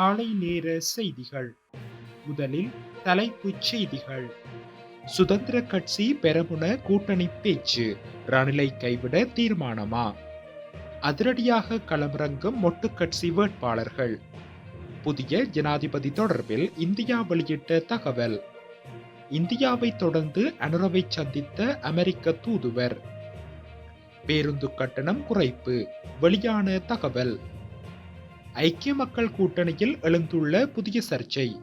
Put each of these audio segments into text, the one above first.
காலை நேர செய்திகள். முதலில் தலைப்புச் செய்திகள். சுதந்திர கட்சி பெரமுன கூட்டணி பேச்சு ரணிலை கைவிட தீர்மானமா? அதிரடியாக களமிறங்கும் மொட்டு கட்சி வேட்பாளர்கள். புதிய ஜனாதிபதி தொடர்பில் இந்தியா வெளியிட்ட தகவல். இந்தியாவை தொடர்ந்து அனுரவை சந்தித்த அமெரிக்க தூதுவர். பேருந்து கட்டணம் குறைப்பு வெளியான தகவல். ஐக்கிய மக்கள் கூட்டணியில் எழுந்துள்ள புதிய சர்ச்சை.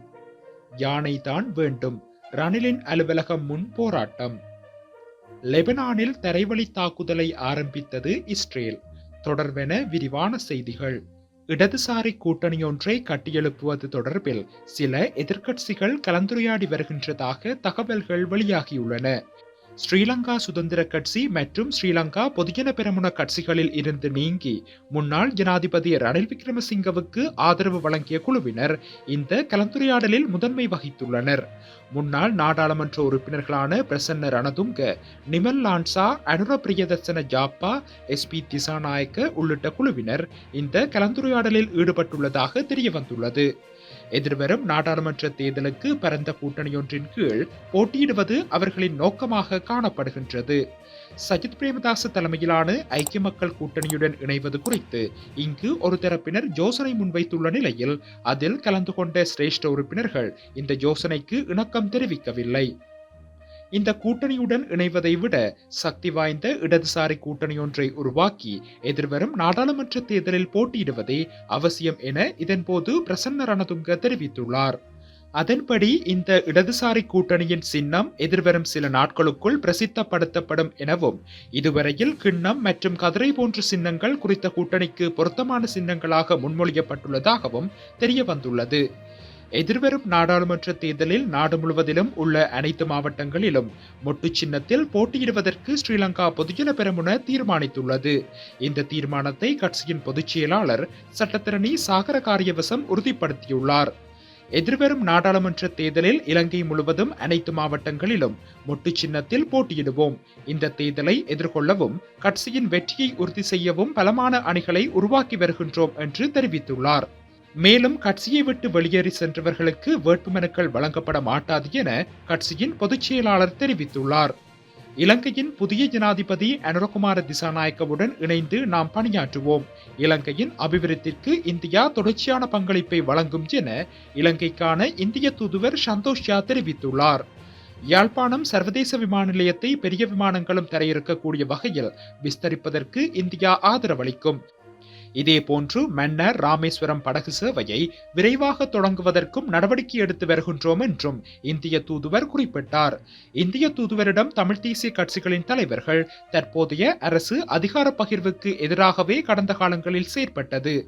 யானை தான் வேண்டும். ரணிலின் அலுவலகம் முன் போராட்டம். லெபனானில் தரைவழி தாக்குதலை ஆரம்பித்தது இஸ்ரேல். தொடர்பென விரிவான செய்திகள். இடதுசாரி கூட்டணியொன்றை கட்டியெழுப்புவது தொடர்பில் சில எதிர்க்கட்சிகள் கலந்துரையாடி வருகின்றதாக தகவல்கள் வெளியாகியுள்ளன. ஸ்ரீலங்கா சுதந்திர கட்சி மற்றும் ஸ்ரீலங்கா பொதுஜன பெரமுன கட்சிகளில் இருந்து நீங்கி முன்னாள் ஜனாதிபதி ரணில் விக்ரமசிங்கவுக்கு ஆதரவு வழங்கிய குழுவினர் இந்த கலந்துரையாடலில் முதன்மை வகித்துள்ளனர். முன்னாள் நாடாளுமன்ற உறுப்பினர்களான பிரசன்ன ரணதுங்க நிமல் லான்சா அனுர பிரியதர்சன ஜாப்பா எஸ் பி திசாநாயக்க உள்ளிட்ட குழுவினர் இந்த கலந்துரையாடலில் ஈடுபட்டுள்ளதாக தெரியவந்துள்ளது. எதிர்வரும் நாடாளுமன்ற தேர்தலுக்கு பரந்த கூட்டணியொன்றின் கீழ் போட்டியிடுவது அவர்களின் நோக்கமாக காணப்படுகின்றது. சஜித் பிரேமதாச தலைமையிலான ஐக்கிய மக்கள் கூட்டணியுடன் இணைவது குறித்து இங்கு ஒரு தரப்பினர் யோசனை முன்வைத்துள்ள நிலையில் அதில் கலந்து கொண்ட சிரேஷ்ட உறுப்பினர்கள் இந்த யோசனைக்கு இணக்கம் தெரிவிக்கவில்லை. இந்த கூட்டணியுடன் இணைவதை விட சக்தி வாய்ந்த இடதுசாரி கூட்டணி ஒன்றை உருவாக்கி எதிர்வரும் நாடாளுமன்ற தேர்தலில் போட்டியிடுவதே அவசியம் என இதன்போது பிரசன்ன ரணதுங்க தெரிவித்துள்ளார். அதன்படி இந்த இடதுசாரி கூட்டணியின் சின்னம் எதிர்வரும் சில நாட்களுக்குள் பிரசித்தப்படுத்தப்படும் எனவும் இதுவரையில் கிண்ணம் மற்றும் கதிரை போன்ற சின்னங்கள் குறித்த கூட்டணிக்கு பொருத்தமான சின்னங்களாக முன்மொழியப்பட்டுள்ளதாகவும் தெரிய வந்துள்ளது எதிர்வரும் நாடாளுமன்ற தேர்தலில் நாடு முழுவதிலும் உள்ள அனைத்து மாவட்டங்களிலும் மொட்டு சின்னத்தில் போட்டியிடுவதற்கு ஸ்ரீலங்கா பொதுஜன பெரமுன தீர்மானித்துள்ளது. இந்த தீர்மானத்தை கட்சியின் பொதுச் செயலாளர் சட்டத்திரணி சாகர காரியவசம் உறுதிப்படுத்தியுள்ளார். எதிர்வரும் நாடாளுமன்ற தேர்தலில் இலங்கை முழுவதும் அனைத்து மாவட்டங்களிலும் மொட்டு சின்னத்தில் போட்டியிடுவோம். இந்த தேர்தலை எதிர்கொள்ளவும் கட்சியின் வெற்றியை உறுதி செய்யவும் பலமான அணிகளை உருவாக்கி வருகின்றோம் என்று தெரிவித்துள்ளார். மேலும் கட்சியை விட்டு வெளியேறி சென்றவர்களுக்கு வேட்புமனுக்கள் வழங்கப்பட மாட்டாது என கட்சியின் பொதுச் செயலாளர் தெரிவித்துள்ளார். இலங்கையின் புதிய ஜனாதிபதி அனுரகுமார திசாநாயக்கவுடன் இணைந்து நாம் பணியாற்றுவோம். இலங்கையின் அபிவிருத்திற்கு இந்தியா தொடர்ச்சியான பங்களிப்பை வழங்கும் என இலங்கைக்கான இந்திய தூதுவர் சந்தோஷ்யா தெரிவித்துள்ளார். யாழ்ப்பாணம் சர்வதேச விமான நிலையத்தை பெரிய விமானங்களும் தரையிறக்கக்கூடிய வகையில் விஸ்தரிப்பதற்கு இந்தியா ஆதரவளிக்கும். இதேபோன்று மன்னர் ராமேஸ்வரம் படகு சேவையை விரைவாக தொடங்குவதற்கும் நடவடிக்கை எடுத்து வருகின்றோம் என்றும் இந்திய தூதுவர் குறிப்பிட்டார். இந்திய தூதுவரிடம் தமிழ் தேசிய கட்சிகளின் தலைவர்கள் தற்போதைய அரசு அதிகார பகிர்வுக்கு எதிராகவே கடந்த காலங்களில் செயற்பட்டது.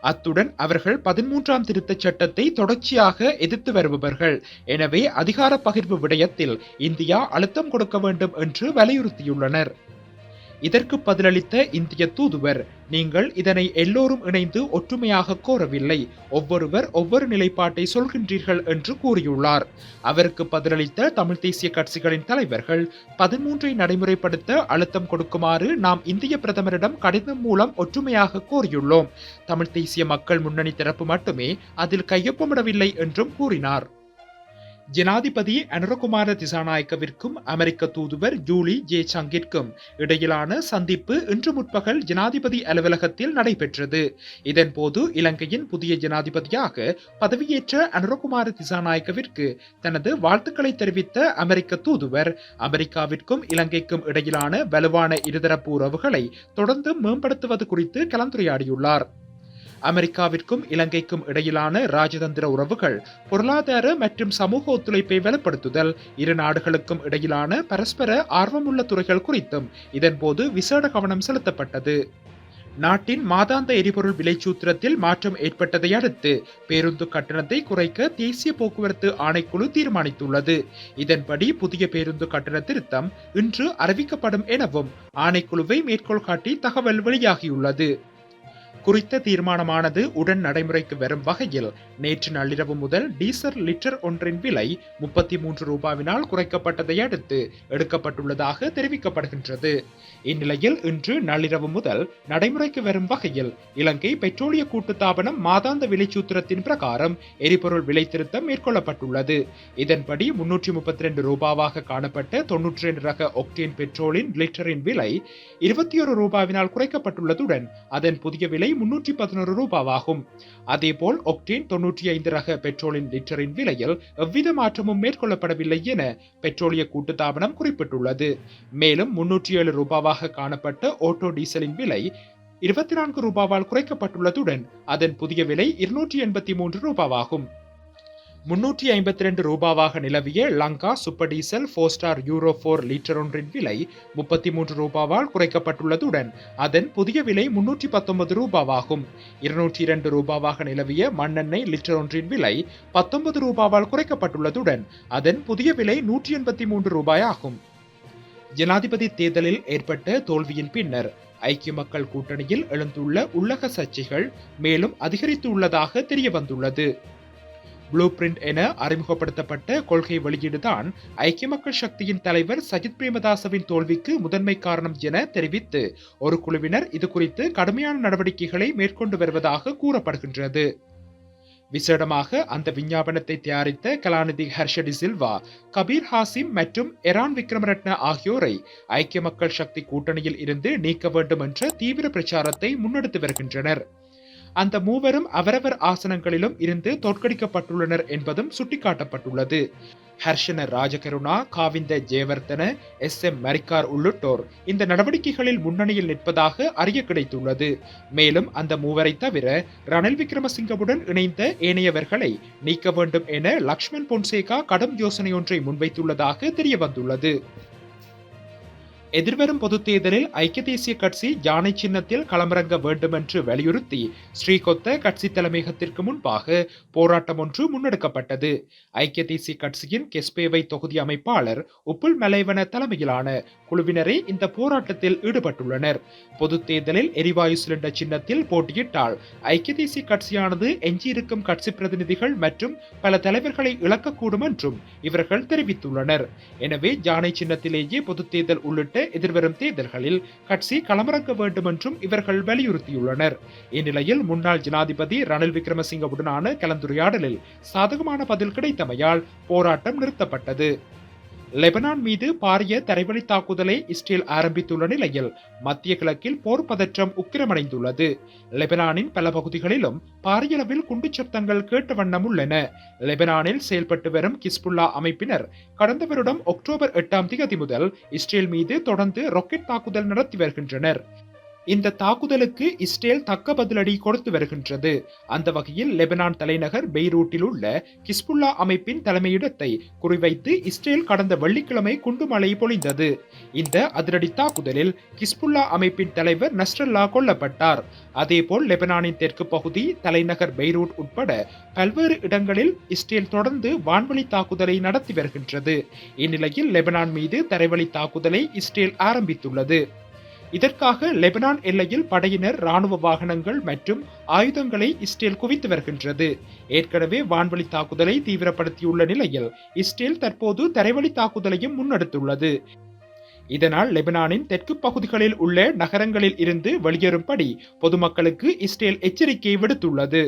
அத்துடன் அவர்கள் பதிமூன்றாம் திருத்தச் சட்டத்தை தொடர்ச்சியாக எதிர்த்து வருபவர்கள். எனவே அதிகார பகிர்வு விடயத்தில் இந்தியா அழுத்தம் கொடுக்க வேண்டும் என்று வலியுறுத்தியுள்ளனர். இதற்கு பதிலளித்த இந்திய தூதுவர் நீங்கள் இதனை எல்லோரும் இணைந்து ஒற்றுமையாக கோரவில்லை. ஒவ்வொருவர் ஒவ்வொரு நிலைப்பாட்டை சொல்கின்றீர்கள் என்று கூறியுள்ளார். அவருக்கு பதிலளித்த தமிழ் தேசிய கட்சிகளின் தலைவர்கள் பதிமூன்றை நடைமுறைப்படுத்த அழுத்தம் கொடுக்குமாறு நாம் இந்திய பிரதமரிடம் கடிதம் மூலம் ஒற்றுமையாக கோரியுள்ளோம். தமிழ் தேசிய மக்கள் முன்னணி தரப்பு மட்டுமே அதில் கையொப்பமிடவில்லை என்றும் கூறினார். ஜனாதிபதி அனுரகுமார திசாநாயக்கவிற்கும் அமெரிக்க தூதுவர் ஜூலி ஜே சங்கிற்கும் இடையிலான சந்திப்பு இன்று முற்பகல் ஜனாதிபதி அலுவலகத்தில் நடைபெற்றது. இதன்போது இலங்கையின் புதிய ஜனாதிபதியாக பதவியேற்ற அனுரகுமார திசாநாயக்கவிற்கு தனது வாழ்த்துக்களை தெரிவித்த அமெரிக்க தூதுவர் அமெரிக்காவிற்கும் இலங்கைக்கும் இடையிலான வலுவான இருதரப்பு உறவுகளை தொடர்ந்து மேம்படுத்துவது குறித்து கலந்துரையாடியுள்ளார். அமெரிக்காவிற்கும் இலங்கைக்கும் இடையிலான ராஜதந்திர உறவுகள் பொருளாதார மற்றும் சமூக ஒத்துழைப்பை வலுப்படுத்துதல் இரு நாடுகளுக்கும் இடையிலான பரஸ்பர ஆர்வமுள்ள துறைகள் குறித்தும் இதன்போது விசேட கவனம் செலுத்தப்பட்டது. நாட்டின் மாதாந்த எரிபொருள் விலைச்சூத்திரத்தில் மாற்றம் ஏற்பட்டதை அடுத்து பேருந்து கட்டணத்தை குறைக்க தேசிய போக்குவரத்து ஆணைக்குழு தீர்மானித்துள்ளது. இதன்படி புதிய பேருந்து கட்டண திருத்தம் இன்று அறிவிக்கப்படும் எனவும் ஆணைக்குழுவை மேற்கோள் காட்டி தகவல் வெளியாகியுள்ளது. குறித்த தீர்மானமானது உடன் நடைமுறைக்கு வரும் வகையில் நேற்று நள்ளிரவு முதல் டீசல் லிட்டர் ஒன்றின் விலை முப்பத்தி மூன்று ரூபாவினால் குறைக்கப்பட்டதை அடுத்து எடுக்கப்பட்டுள்ளதாக தெரிவிக்கப்படுகின்றது. இந்நிலையில் இன்று நள்ளிரவு முதல் நடைமுறைக்கு வரும் வகையில் இலங்கை பெட்ரோலிய கூட்டுத்தாபனம் மாதாந்த விலைச்சூத்திரத்தின் பிரகாரம் எரிபொருள் விலை திருத்தம் மேற்கொள்ளப்பட்டுள்ளது. இதன்படி முன்னூற்றி முப்பத்தி ரெண்டு ரூபாவாக காணப்பட்ட தொன்னூற்றி ரெண்டு ரக ஒக்டேன் பெட்ரோலின் லிட்டரின் விலை இருபத்தி ஒரு ரூபாவினால் குறைக்கப்பட்டுள்ளதுடன் அதன் புதிய விலை முன்னூற்றி பதினோரு ரூபாவாகும். அதேபோல் ஒக்டேன் தொன்னூற்றி ஐந்து ரக பெட்ரோலின் லிட்டரின் விலையில் எவ்வித மாற்றமும் மேற்கொள்ளப்படவில்லை என பெட்ரோலிய கூட்டுத்தாபனம் குறிப்பிட்டுள்ளது. மேலும் முன்னூற்றி ஏழு ரூபாவாக காணப்பட்ட ஓட்டோ டீசலின் விலை இருபத்தி நான்கு ரூபாவால் குறைக்கப்பட்டுள்ளதுடன் அதன் புதிய விலை இருநூற்றி எண்பத்தி மூன்று ரூபாவாகும். முன்னூற்றி ஐம்பத்தி ரெண்டு ரூபாவாக நிலவிய Lanka super diesel four star euro four litre ஒன்றின் விலை முப்பத்தி மூன்று ரூபாவால் குறைக்கப்பட்டுள்ளதுடன் அதன் புதிய விலை முன்னூற்றி பத்தொன்பது ரூபாவாகும். இருநூற்றி இரண்டு ரூபாவாக நிலவிய மண்ணெண்ணெய் லிட்டர் ஒன்றின் விலை பத்தொன்பது ரூபாவால் குறைக்கப்பட்டுள்ளதுடன் அதன் புதிய விலை நூற்றி எண்பத்தி மூன்று ரூபாய் ஆகும் ஜனாதிபதி தேர்தலில் ஏற்பட்ட தோல்வியின் பின்னர் ஐக்கிய மக்கள் கூட்டணியில் எழுந்துள்ள உள்ளக சர்ச்சைகள் மேலும் அதிகரித்துள்ளதாக தெரிய வந்துள்ளது ப்ளூ பிரிண்ட் என அறிமுகப்படுத்தப்பட்ட கொள்கை வெளியீடுதான் ஐக்கிய மக்கள் சக்தியின் தலைவர் சஜித் பிரேமதாசவின் தோல்விக்கு முதன்மை காரணம் என தெரிவித்து ஒரு குழுவினர் இது குறித்து கடுமையான நடவடிக்கைகளை மேற்கொண்டு வருவதாக கூறப்படுகின்றது. விசேடமாக அந்த விஞ்ஞாபனத்தை தயாரித்த கலாநிதி ஹர்ஷடி சில்வா கபீர் ஹாசிம் மற்றும் எரான் விக்ரமரட்ன ஆகியோரை ஐக்கிய மக்கள் சக்தி கூட்டணியில் இருந்து நீக்க வேண்டும் என்ற தீவிர பிரச்சாரத்தை முன்னெடுத்து வருகின்றனர். அந்த மூவரும் அவரவர் ஆசனங்களிலும் இருந்து தோற்கடிக்கப்பட்டுள்ளனர் என்பதும் சுட்டிக்காட்டப்பட்டுள்ளது. ஹர்ஷன ராஜகருணா காவிந்த ஜெயவர்தன எஸ் எம் மரிக்கார் உள்ளிட்டோர் இந்த நடவடிக்கைகளில் முன்னணியில் நிற்பதாக அறிய கிடைத்துள்ளது. மேலும் அந்த மூவரை தவிர ரணில் விக்ரமசிங்கவுடன் இணைந்த ஏனையவர்களை நீக்க வேண்டும் என லக்ஷ்மண் பொன்சேகா கடும் யோசனையொன்றை முன்வைத்துள்ளதாக தெரியவந்துள்ளது. எதிர்வரும் பொதுத் தேர்தலில் ஐக்கிய தேசிய கட்சி யானை சின்னத்தில் களமிறங்க வேண்டும் என்று வலியுறுத்தி ஸ்ரீகொத்த கட்சி தலைமையகத்திற்கு முன்பாக போராட்டம் ஒன்று முன்னெடுக்கப்பட்டது. ஐக்கிய தேசிய கட்சியின் கெஸ்பேவை தொகுதி அமைப்பாளர் உப்புல் மலைவன தலைமையிலான குழுவினரே இந்த போராட்டத்தில் ஈடுபட்டுள்ளனர். பொதுத் தேர்தலில் எரிவாயு சிலிண்டர் சின்னத்தில் போட்டியிட்டால் ஐக்கிய தேசிய கட்சியானது எஞ்சியிருக்கும் கட்சி பிரதிநிதிகள் மற்றும் பல தலைவர்களை இழக்கக்கூடும் என்றும் இவர்கள் தெரிவித்துள்ளனர். எனவே யானை சின்னத்திலேயே பொதுத் தேர்தல் உள்ளிட்ட எதிர்வரும் தேர்தல்களில் கட்சி களமிறங்க வேண்டும் என்றும் இவர்கள் வலியுறுத்தியுள்ளனர். இந்நிலையில் முன்னாள் ஜனாதிபதி ரணில் விக்ரமசிங்கவுடனான கலந்துரையாடலில் சாதகமான பதில் கிடைத்தமையால் போராட்டம் நிறுத்தப்பட்டது. லெபனான் மீது பாரிய தரைவழி தாக்குதலை இஸ்ரேல் ஆரம்பித்துள்ள நிலையில் மத்திய கிழக்கில் போர் பதற்றம் உக்கிரமடைந்துள்ளது. லெபனானின் பல பகுதிகளிலும் பாரிய அளவில் குண்டுச் சத்தங்கள் கேட்ட வண்ணம் உள்ளன. லெபனானில் செயல்பட்டு வரும் கிஸ்புல்லா அமைப்பினர் கடந்த வருடம் அக்டோபர் எட்டாம் தேதி முதல் இஸ்ரேல் மீது தொடர்ந்து ராக்கெட் தாக்குதல் நடத்தி வருகின்றனர். இந்த தாக்குதலுக்கு இஸ்ரேல் தக்க பதிலடி கொடுத்து வருகின்றது. அந்த வகையில் லெபனான் தலைநகர் பெய்ரூட்டில் உள்ள கிஸ்புல்லா அமைப்பின் தலைமையிடத்தை குறிவைத்து இஸ்ரேல் கடந்த வெள்ளிக்கிழமை குண்டுமழை பொழிந்தது. இந்த அதிரடி தாக்குதலில் கிஸ்புல்லா அமைப்பின் தலைவர் நஸ்ரல்லா கொல்லப்பட்டார். அதேபோல் லெபனானின் தெற்கு பகுதி தலைநகர் பெய்ரூட் உட்பட பல்வேறு இடங்களில் இஸ்ரேல் தொடர்ந்து வான்வழி தாக்குதலை நடத்தி வருகின்றது. இந்நிலையில் லெபனான் மீது தரைவழி தாக்குதலை இஸ்ரேல் ஆரம்பித்துள்ளது. இதற்காக லெபனான் எல்லையில் படையினர் ராணுவ வாகனங்கள் மற்றும் ஆயுதங்களை இஸ்ரேல் குவித்து வருகின்றது. ஏற்கனவே வான்வழி தாக்குதலை தீவிரப்படுத்தியுள்ள நிலையில் இஸ்ரேல் தற்போது தரைவழி தாக்குதலையும் முன்னெடுத்துள்ளது. இதனால் லெபனானின் தெற்கு பகுதிகளில் உள்ள நகரங்களில் இருந்து வெளியேறும்படி பொதுமக்களுக்கு இஸ்ரேல் எச்சரிக்கை விடுத்துள்ளது.